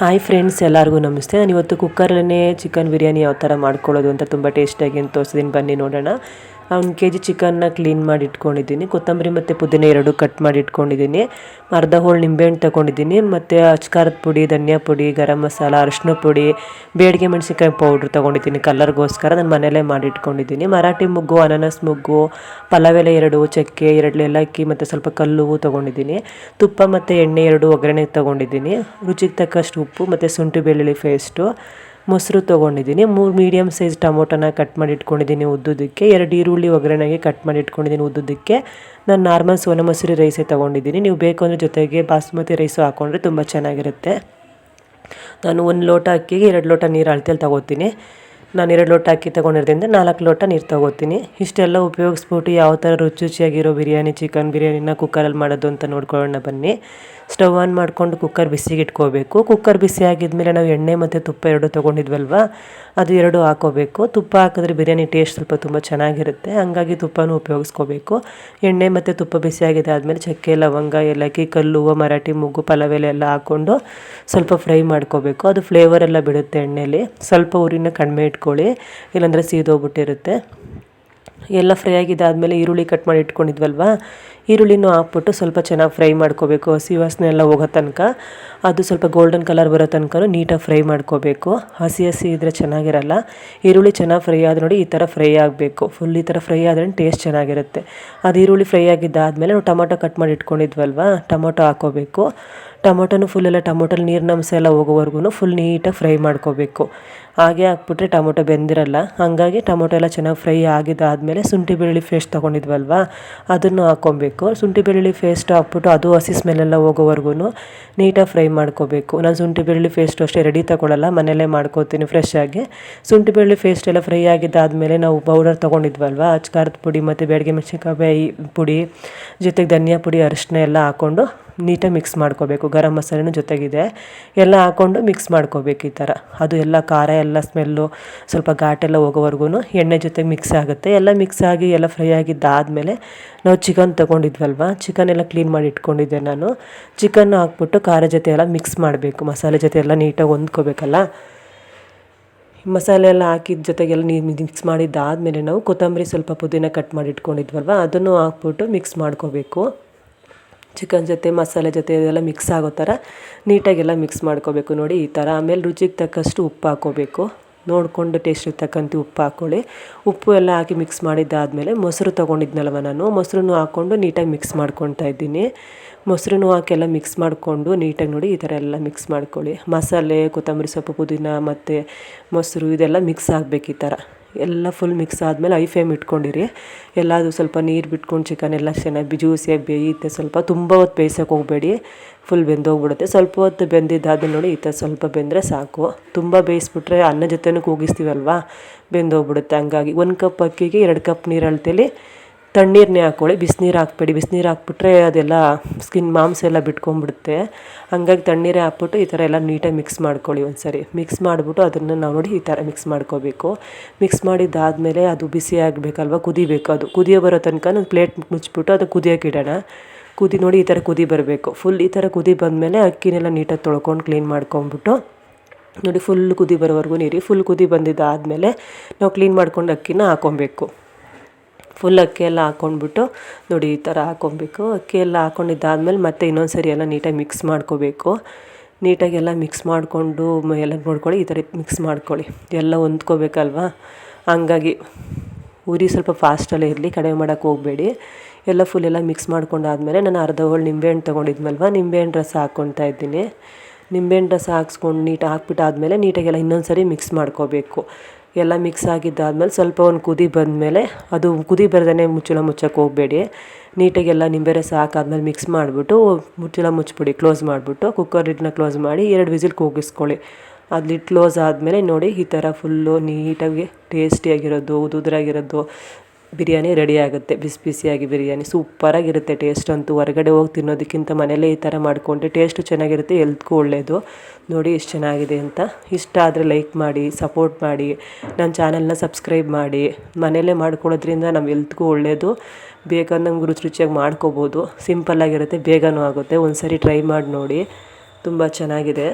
Hi friends ಎಲ್ಲರಿಗೂ ನಮಸ್ತೆ. ನಾನು ಇವತ್ತು ಕುಕ್ಕರಲ್ಲೇ ಚಿಕನ್ ಬಿರಿಯಾನಿ ಯಾವ ಥರ ಮಾಡ್ಕೊಳ್ಳೋದು ಅಂತ ತುಂಬ ಟೇಸ್ಟಾಗಿ ಅಂತ ತೋರಿಸಿದ್ದೀನಿ ಬನ್ನಿ ನೋಡೋಣ. ಒಂದು ಕೆ ಜಿ ಚಿಕನ್ನ ಕ್ಲೀನ್ ಮಾಡಿ ಇಟ್ಕೊಂಡಿದ್ದೀನಿ. ಕೊತ್ತಂಬರಿ ಮತ್ತು ಪುದೀನ ಎರಡು ಕಟ್ ಮಾಡಿ ಇಟ್ಕೊಂಡಿದ್ದೀನಿ. ಅರ್ಧ ಹೋಳು ನಿಂಬೆಹಣ್ಣು ತೊಗೊಂಡಿದ್ದೀನಿ. ಮತ್ತು ಅಚ್ಕಾರದ ಪುಡಿ, ಧನಿಯಾ ಪುಡಿ, ಗರಂ ಮಸಾಲ ಅರಿಶಿನ ಪುಡಿ, ಬೇಡಿಗೆ ಮೆಣಸಿನ್ಕಾಯಿ ಪೌಡ್ರ್ ತೊಗೊಂಡಿದ್ದೀನಿ. ಕಲರ್ಗೋಸ್ಕರ ನಾನು ಮನೆಯಲ್ಲೇ ಮಾಡಿ ಇಟ್ಕೊಂಡಿದ್ದೀನಿ. ಮರಾಠಿ ಮುಗ್ಗು, ಅನಾನಸ್ ಮುಗ್ಗು, ಪಲಾವ್ ಎರಡು, ಚಕ್ಕೆ ಎರಡು, ಏಲಕ್ಕಿ ಮತ್ತು ಸ್ವಲ್ಪ ಕಲ್ಲು ತೊಗೊಂಡಿದ್ದೀನಿ. ತುಪ್ಪ ಮತ್ತು ಎಣ್ಣೆ ಎರಡು ಒಗ್ಗರಣೆ ತೊಗೊಂಡಿದ್ದೀನಿ. ರುಚಿಗೆ ತಕ್ಕಷ್ಟು ಉಪ್ಪು ಮತ್ತು ಶುಂಠಿ ಬೆಳ್ಳುಳ್ಳಿ ಪೇಸ್ಟು ಮೊಸರು ತೊಗೊಂಡಿದ್ದೀನಿ. ಮೂರು ಮೀಡಿಯಮ್ ಸೈಜ್ ಟೊಮೊಟೊನ ಕಟ್ ಮಾಡಿ ಇಟ್ಕೊಂಡಿದ್ದೀನಿ ಉದ್ದುದಕ್ಕೆ ಎರಡು ಈರುಳ್ಳಿ ಒಗ್ಗರಣೆಗೆ ಕಟ್ ಮಾಡಿ ಇಟ್ಕೊಂಡಿದ್ದೀನಿ ಉದ್ದುದಕ್ಕೆ ನಾನು ನಾರ್ಮಲ್ ಸೋನ ಮೊಸರು ರೈಸೇ ತೊಗೊಂಡಿದ್ದೀನಿ. ನೀವು ಬೇಕು ಅಂದರೆ ಜೊತೆಗೆ ಬಾಸುಮತಿ ರೈಸು ಹಾಕ್ಕೊಂಡ್ರೆ ತುಂಬ ಚೆನ್ನಾಗಿರುತ್ತೆ. ನಾನು ಒಂದು ಲೋಟ ಅಕ್ಕಿಗೆ ಎರಡು ಲೋಟ ನೀರು ಅಳತೆಯಲ್ಲಿ ತೊಗೋತೀನಿ. ನಾನು ಎರಡು ಲೋಟ ಅಕ್ಕಿ ತೊಗೊಂಡಿರೋದ್ರಿಂದ ನಾಲ್ಕು ಲೋಟ ನೀರು ತೊಗೋತೀನಿ. ಇಷ್ಟೆಲ್ಲ ಉಪಯೋಗಿಸ್ಬಿಟ್ಟು ಯಾವ ಥರ ರುಚಿ ರುಚಿಯಾಗಿರೋ ಬಿರಿಯಾನಿ, ಚಿಕನ್ ಬಿರಿಯಾನಿನ ಕುಕ್ಕರಲ್ಲಿ ಮಾಡೋದು ಅಂತ ನೋಡ್ಕೊಳ್ಳೋಣ ಬನ್ನಿ. ಸ್ಟವ್ ಆನ್ ಮಾಡಿಕೊಂಡು ಕುಕ್ಕರ್ ಬಿಸಿಗೆ ಇಟ್ಕೋಬೇಕು. ಕುಕ್ಕರ್ ಬಿಸಿ ಆಗಿದ್ಮೇಲೆ ನಾವು ಎಣ್ಣೆ ಮತ್ತು ತುಪ್ಪ ಎರಡು ತೊಗೊಂಡಿದ್ವಲ್ವ? ಅದು ಎರಡು ಹಾಕೋಬೇಕು. ತುಪ್ಪ ಹಾಕಿದ್ರೆ ಬಿರಿಯಾನಿ ಟೇಸ್ಟ್ ಸ್ವಲ್ಪ ತುಂಬ ಚೆನ್ನಾಗಿರುತ್ತೆ. ಹಂಗಾಗಿ ತುಪ್ಪನೂ ಉಪಯೋಗಿಸ್ಕೋಬೇಕು. ಎಣ್ಣೆ ಮತ್ತು ತುಪ್ಪ ಬಿಸಿ ಆಗಿದೆ ಆದಮೇಲೆ ಚಕ್ಕೆ, ಲವಂಗ, ಏಲಕ್ಕಿ, ಕಲ್ಲು ಮರಾಠಿ, ಮುಗ್ಗು ಪಲವೆಲೆ ಎಲೆ ಎಲ್ಲ ಹಾಕ್ಕೊಂಡು ಸ್ವಲ್ಪ ಫ್ರೈ ಮಾಡ್ಕೋಬೇಕು. ಅದು ಫ್ಲೇವರ್ ಎಲ್ಲ ಬಿಡುತ್ತೆ ಎಣ್ಣೆಯಲ್ಲಿ ಸ್ವಲ್ಪ ಊರಿನ ಕಡಿಮೆ ಇಟ್ಕೊಳ್ಳಿ ಇಲ್ಲಾಂದರೆ ಸೀದೋಗ್ಬಿಟ್ಟಿರುತ್ತೆ ಎಲ್ಲ ಫ್ರೈ ಆಗಿದ್ದಾದಮೇಲೆ ಈರುಳ್ಳಿ ಕಟ್ ಮಾಡಿ ಇಟ್ಕೊಂಡಿದ್ವಲ್ವ? ಈರುಳ್ಳಿನೂ ಹಾಕ್ಬಿಟ್ಟು ಸ್ವಲ್ಪ ಚೆನ್ನಾಗಿ ಫ್ರೈ ಮಾಡ್ಕೋಬೇಕು. ಹಸಿ ವಾಸನೆ ಎಲ್ಲ ಹೋಗೋ ತನಕ. ಅದು ಸ್ವಲ್ಪ ಗೋಲ್ಡನ್ ಕಲರ್ ಬರೋ ತನಕ ನೀಟಾಗಿ ಫ್ರೈ ಮಾಡ್ಕೋಬೇಕು. ಹಸಿ ಹಸಿ ಇದ್ದರೆ ಚೆನ್ನಾಗಿರಲ್ಲ. ಈರುಳ್ಳಿ ಚೆನ್ನಾಗಿ ಫ್ರೈ ಆದ ನೋಡಿ ಈ ಥರ ಫ್ರೈ ಆಗಬೇಕು. ಫುಲ್ ಈ ಥರ ಫ್ರೈ ಆದರೆ ಟೇಸ್ಟ್ ಚೆನ್ನಾಗಿರುತ್ತೆ. ಅದು ಈರುಳ್ಳಿ ಫ್ರೈ ಆಗಿದ್ದಾದಮೇಲೆ ನಾವು ಟೊಮೊಟೊ ಕಟ್ ಮಾಡಿ ಇಟ್ಕೊಂಡಿದ್ವಲ್ವ? ಟೊಮೊಟೊ ಹಾಕೋಬೇಕು ಟೊಮೊಟೊನು ಫುಲ್ಲೆಲ್ಲ ಟೊಮೊಟೊಲ್ಲಿ ನೀರಿನ ಅಂಶ ಎಲ್ಲ ಹೋಗೋವರೆಗೂ ಫುಲ್ ನೀಟಾಗಿ ಫ್ರೈ ಮಾಡ್ಕೋಬೇಕು. ಹಾಗೆ ಹಾಕ್ಬಿಟ್ರೆ ಟೊಮೊಟೊ ಬೆಂದಿರಲ್ಲ, ಹಾಗಾಗಿ ಟೊಮೊಟೊ ಎಲ್ಲ ಚೆನ್ನಾಗಿ ಫ್ರೈ ಆಗಿದ್ದಾದಮೇಲೆ ಶುಂಠಿ ಬೆಳ್ಳುಳ್ಳಿ ಫೇಸ್ಟ್ ತೊಗೊಂಡಿದ್ವಲ್ವ, ಅದನ್ನು ಹಾಕ್ಕೊಬೇಕು. ಶುಂಠಿ ಬೆಳ್ಳುಳ್ಳಿ ಪೇಸ್ಟ್ ಹಾಕ್ಬಿಟ್ಟು ಅದು ಹಸಿ ಸ್ಮೆಲ್ಲೆಲ್ಲ ಹೋಗೋವರೆಗೂ ನೀಟಾಗಿ ಫ್ರೈ ಮಾಡ್ಕೋಬೇಕು. ನಾನು ಶುಂಠಿ ಬೆಳ್ಳುಳ್ಳಿ ಪೇಸ್ಟು ಅಷ್ಟೇ ರೆಡಿ ತಗೊಳ್ಳಲ್ಲ ಮನೆಯಲ್ಲೇ ಮಾಡ್ಕೋತೀನಿ ಫ್ರೆಶ್ ಆಗಿ. ಶುಂಠಿ ಬೆಳ್ಳುಳ್ಳಿ ಪೇಸ್ಟ್ ಎಲ್ಲ ಫ್ರೈ ಆಗಿದ್ದಾದಮೇಲೆ ನಾವು ಪೌಡರ್ ತೊಗೊಂಡಿದ್ವಲ್ವ, ಅಚ್ಕಾರದ ಪುಡಿ ಮತ್ತು ಬೆಳಗ್ಗೆ ಮೆಣಸಿನ್ಕಾಯಿ ಪುಡಿ, ಜೊತೆಗೆ ಧನಿಯಾ ಪುಡಿ, ಅರಿಶಿನ ಎಲ್ಲ ಹಾಕ್ಕೊಂಡು ನೀಟಾಗಿ ಮಿಕ್ಸ್ ಮಾಡ್ಕೋಬೇಕು. ಗರಂ ಮಸಾಲೆನೂ ಜೊತೆಗಿದೆ. ಎಲ್ಲ ಹಾಕ್ಕೊಂಡು ಮಿಕ್ಸ್ ಮಾಡ್ಕೋಬೇಕು ಈ ಥರ. ಅದು ಎಲ್ಲ ಖಾರ, ಎಲ್ಲ ಸ್ಮೆಲ್ಲು ಸ್ವಲ್ಪ ಘಾಟೆಲ್ಲ ಹೋಗೋವರೆಗೂ ಎಣ್ಣೆ ಜೊತೆಗೆ ಮಿಕ್ಸ್ ಆಗುತ್ತೆ. ಎಲ್ಲ ಮಿಕ್ಸ್ ಆಗಿ, ಎಲ್ಲ ಫ್ರೈ ಆಗಿದ್ದಾದಮೇಲೆ ನಾವು ಚಿಕನ್ ತೊಗೊಂಡಿದ್ವಲ್ವ? ಚಿಕನ್ ಎಲ್ಲ ಕ್ಲೀನ್ ಮಾಡಿ ಇಟ್ಕೊಂಡಿದ್ದೆ ನಾನು. ಚಿಕನ್ ಹಾಕ್ಬಿಟ್ಟು ಖಾರ ಜೊತೆ ಎಲ್ಲ ಮಿಕ್ಸ್ ಮಾಡಬೇಕು. ಮಸಾಲೆ ಜೊತೆ ಎಲ್ಲ ನೀಟಾಗಿ ಹೊಂದ್ಕೋಬೇಕಲ್ಲ? ಮಸಾಲೆ ಎಲ್ಲ ಹಾಕಿದ ಜೊತೆಗೆಲ್ಲ ನೀರು ಮಿಕ್ಸ್ ಮಾಡಿದ್ದಾದಮೇಲೆ ನಾವು ಕೊತ್ತಂಬರಿ ಸ್ವಲ್ಪ ಪುದೀನ ಕಟ್ ಮಾಡಿ ಇಟ್ಕೊಂಡಿದ್ವಲ್ವ? ಅದನ್ನು ಹಾಕ್ಬಿಟ್ಟು ಮಿಕ್ಸ್ ಮಾಡ್ಕೋಬೇಕು. ಚಿಕನ್ ಜೊತೆ, ಮಸಾಲೆ ಜೊತೆ ಇದೆಲ್ಲ ಮಿಕ್ಸ್ ಆಗೋ ಥರ ನೀಟಾಗೆಲ್ಲ ಮಿಕ್ಸ್ ಮಾಡ್ಕೋಬೇಕು ನೋಡಿ ಈ ಥರ. ಆಮೇಲೆ ರುಚಿಗೆ ತಕ್ಕಷ್ಟು ಉಪ್ಪು ಹಾಕ್ಕೋಬೇಕು. ನೋಡಿಕೊಂಡು ಟೇಸ್ಟಿಗೆ ತಕ್ಕಂತೆ ಉಪ್ಪು ಹಾಕ್ಕೊಳ್ಳಿ. ಉಪ್ಪು ಎಲ್ಲ ಹಾಕಿ ಮಿಕ್ಸ್ ಮಾಡಿದ್ದಾದಮೇಲೆ ಮೊಸರು ತೊಗೊಂಡಿದ್ನಲ್ವ ನಾನು. ಮೊಸರನ್ನು ಹಾಕ್ಕೊಂಡು ನೀಟಾಗಿ ಮಿಕ್ಸ್ ಮಾಡ್ಕೊತಾ ಇದ್ದೀನಿ. ಮೊಸರನ್ನು ಹಾಕೆಲ್ಲ ಮಿಕ್ಸ್ ಮಾಡಿಕೊಂಡು ನೀಟಾಗಿ ನೋಡಿ ಈ ಥರ ಎಲ್ಲ ಮಿಕ್ಸ್ ಮಾಡ್ಕೊಳ್ಳಿ. ಮಸಾಲೆ, ಕೊತ್ತಂಬರಿ ಸೊಪ್ಪು, ಪುದೀನ ಮತ್ತು ಮೊಸರು ಇದೆಲ್ಲ ಮಿಕ್ಸ್ ಆಗಬೇಕು ಈ ಥರ. ಎಲ್ಲ ಫುಲ್ ಮಿಕ್ಸ್ ಆದಮೇಲೆ ಐ ಫ್ಲೇಮ್ ಇಟ್ಕೊಂಡಿರಿ. ಎಲ್ಲದು ಸ್ವಲ್ಪ ನೀರು ಬಿಟ್ಕೊಂಡು ಚಿಕನ್ ಎಲ್ಲ ಚೆನ್ನಾಗಿ ಜ್ಯೂಸಿಯಾಗಿ ಬೇಯುತ್ತೆ. ಸ್ವಲ್ಪ ತುಂಬ ಹೊತ್ತು ಬೇಯಿಸೋಕೆ ಹೋಗಬೇಡಿ. ಫುಲ್ ಬೆಂದೋಗ್ಬಿಡುತ್ತೆ. ಸ್ವಲ್ಪ ಹೊತ್ತು ಬೆಂದಿದ್ದಾದ್ಮೇಲೆ ನೋಡಿ, ಈ ಥರ ಸ್ವಲ್ಪ ಬೆಂದರೆ ಸಾಕು. ತುಂಬ ಬೇಯಿಸ್ಬಿಟ್ರೆ ಅನ್ನ ಜೊತೆನೂ ಕೂಗಿಸ್ತೀವಲ್ವಾ? ಬೆಂದೋಗ್ಬಿಡುತ್ತೆ. ಹಂಗಾಗಿ ಒಂದು ಕಪ್ ಅಕ್ಕಿಗೆ ಎರಡು ಕಪ್ ನೀರು ಅಳ್ತೇಲಿ ತಣ್ಣೀರನ್ನೇ ಹಾಕ್ಕೊಳ್ಳಿ, ಬಿಸಿನೀರು ಹಾಕ್ಬೇಡಿ. ಬಿಸಿನೀರು ಹಾಕ್ಬಿಟ್ರೆ ಅದೆಲ್ಲ ಸ್ಕಿನ್ ಮಾಂಸ ಎಲ್ಲ ಬಿಟ್ಕೊಂಡ್ಬಿಡುತ್ತೆ. ಹಂಗಾಗಿ ತಣ್ಣೀರೇ ಹಾಕ್ಬಿಟ್ಟು ಈ ಥರ ಎಲ್ಲ ನೀಟಾಗಿ ಮಿಕ್ಸ್ ಮಾಡ್ಕೊಳ್ಳಿ ಒಂದು ಸರಿ ಮಿಕ್ಸ್ ಮಾಡಿಬಿಟ್ಟು ಅದನ್ನು ನಾವು ನೋಡಿ ಈ ಥರ ಮಿಕ್ಸ್ ಮಾಡ್ಕೋಬೇಕು. ಮಿಕ್ಸ್ ಮಾಡಿದ್ದಾದಮೇಲೆ ಅದು ಬಿಸಿ ಆಗಬೇಕಲ್ವ? ಕುದಿಬೇಕು ಅದು. ಕುದಿಯೋ ಬರೋ ತನಕ ನಾನು ಪ್ಲೇಟ್ ಮುಚ್ಚಿಬಿಟ್ಟು ಅದು ಕುದಿಯೋಕೆ ಇಡೋಣ. ಕುದಿ ನೋಡಿ ಈ ಥರ ಕುದಿ ಬರಬೇಕು. ಫುಲ್ ಈ ಥರ ಕುದಿ ಬಂದಮೇಲೆ ಅಕ್ಕಿನೆಲ್ಲ ನೀಟಾಗಿ ತೊಳ್ಕೊಂಡು ಕ್ಲೀನ್ ಮಾಡ್ಕೊಂಬಿಟ್ಟು ನೋಡಿ ಫುಲ್ ಕುದಿ ಬರೋವರೆಗೂ ನೀರಿ. ಫುಲ್ ಕುದಿ ಬಂದಿದ್ದಾದಮೇಲೆ ನಾವು ಕ್ಲೀನ್ ಮಾಡ್ಕೊಂಡು ಅಕ್ಕಿನ ಹಾಕ್ಕೊಬೇಕು. ಫುಲ್ ಅಕ್ಕಿ ಎಲ್ಲ ಹಾಕ್ಕೊಂಡ್ಬಿಟ್ಟು ನೋಡಿ ಈ ಥರ ಹಾಕ್ಕೊಬೇಕು ಅಕ್ಕಿ ಎಲ್ಲ ಹಾಕ್ಕೊಂಡಿದ್ದಾದ್ಮೇಲೆ ಮತ್ತೆ ಇನ್ನೊಂದು ಸರಿ ಎಲ್ಲ ನೀಟಾಗಿ ಮಿಕ್ಸ್ ಮಾಡ್ಕೋಬೇಕು. ನೀಟಾಗಿ ಎಲ್ಲ ಮಿಕ್ಸ್ ಮಾಡಿಕೊಂಡು ಎಲ್ಲ ನೋಡ್ಕೊಳ್ಳಿ, ಈ ಥರ ಮಿಕ್ಸ್ ಮಾಡ್ಕೊಳ್ಳಿ. ಎಲ್ಲ ಹೊಂದ್ಕೋಬೇಕಲ್ವ? ಹಂಗಾಗಿ ಉರಿ ಸ್ವಲ್ಪ ಫಾಸ್ಟಲ್ಲೇ ಇರಲಿ, ಕಡಿಮೆ ಮಾಡೋಕ್ಕೆ ಹೋಗಬೇಡಿ. ಎಲ್ಲ ಫುಲ್ ಎಲ್ಲ ಮಿಕ್ಸ್ ಮಾಡ್ಕೊಂಡಾದ್ಮೇಲೆ ನಾನು ಅರ್ಧ ಹೋಳು ನಿಂಬೆಹಣ್ಣು ತೊಗೊಂಡಿದ್ನಲ್ವ? ನಿಂಬೆಹಣ್ಣು ರಸ ಹಾಕ್ಕೊತಾ ಇದ್ದೀನಿ. ನಿಂಬೆಹಣ್ಣು ರಸ ಹಾಕ್ಸ್ಕೊಂಡು ನೀಟಾಗಿ ಹಾಕ್ಬಿಟ್ಟಾದ್ಮೇಲೆ ನೀಟಾಗೆಲ್ಲ ಇನ್ನೊಂದು ಸರಿ ಮಿಕ್ಸ್ ಮಾಡ್ಕೋಬೇಕು. ಎಲ್ಲ ಮಿಕ್ಸ್ ಆಗಿದ್ದಾದ್ಮೇಲೆ ಸ್ವಲ್ಪ ಒಂದು ಕುದಿ ಬಂದಮೇಲೆ ಅದು ಕುದಿ ಬರ್ದೇ ಮುಚ್ಚಳ ಮುಚ್ಚಕ್ಕೆ ಹೋಗಬೇಡಿ. ನೀಟಾಗಿ ಎಲ್ಲ ನಿಂಬೆ ರಸ ಹಾಕಾದ್ಮೇಲೆ ಮಿಕ್ಸ್ ಮಾಡಿಬಿಟ್ಟು ಮುಚ್ಚಳ ಮುಚ್ಚಿಬಿಡಿ ಕ್ಲೋಸ್ ಮಾಡಿಬಿಟ್ಟು ಕುಕ್ಕರ್ ಲಿಡ್ನ ಕ್ಲೋಸ್ ಮಾಡಿ ಎರಡು ವಿಸಿಲ್ ಕೂಗಿಸ್ಕೊಳ್ಳಿ. ಅದು ಕ್ಲೋಸ್ ಆದಮೇಲೆ ನೋಡಿ ಈ ಥರ ಫುಲ್ಲು ನೀಟಾಗಿ ಟೇಸ್ಟಿಯಾಗಿರೋದು ಉದುದ್ರಾಗಿರೋದು ಬಿರಿಯಾನಿ ರೆಡಿ ಆಗುತ್ತೆ. ಬಿಸಿ ಬಿಸಿಯಾಗಿ ಬಿರಿಯಾನಿ ಸೂಪರಾಗಿರುತ್ತೆ. ಟೇಸ್ಟ್ ಅಂತೂ ಹೊರಗಡೆ ಹೋಗಿ ತಿನ್ನೋದಕ್ಕಿಂತ ಮನೇಲೇ ಈ ಥರ ಮಾಡಿಕೊಂಡ್ರೆ ಟೇಸ್ಟು ಚೆನ್ನಾಗಿರುತ್ತೆ. ಎಲ್ತ್ಗೂ ಒಳ್ಳೆಯದು ನೋಡಿ ಎಷ್ಟು ಚೆನ್ನಾಗಿದೆ ಅಂತ. ಇಷ್ಟ ಆದರೆ ಲೈಕ್ ಮಾಡಿ ಸಪೋರ್ಟ್ ಮಾಡಿ ನನ್ನ ಚಾನಲ್ನ ಸಬ್ಸ್ಕ್ರೈಬ್ ಮಾಡಿ. ಮನೇಲೇ ಮಾಡ್ಕೊಳ್ಳೋದ್ರಿಂದ ನಮ್ಮ ಎಲ್ತ್ಗೂ ಒಳ್ಳೆಯದು ಬೇಗ ನಮ್ಗೆ ರುಚಿ ರುಚಿಯಾಗಿ ಮಾಡ್ಕೋಬೋದು. ಸಿಂಪಲ್ಲಾಗಿರುತ್ತೆ ಬೇಗನೂ ಆಗುತ್ತೆ. ಒಂದು ಸರಿ ಟ್ರೈ ಮಾಡಿ ನೋಡಿ. ತುಂಬ ಚೆನ್ನಾಗಿದೆ.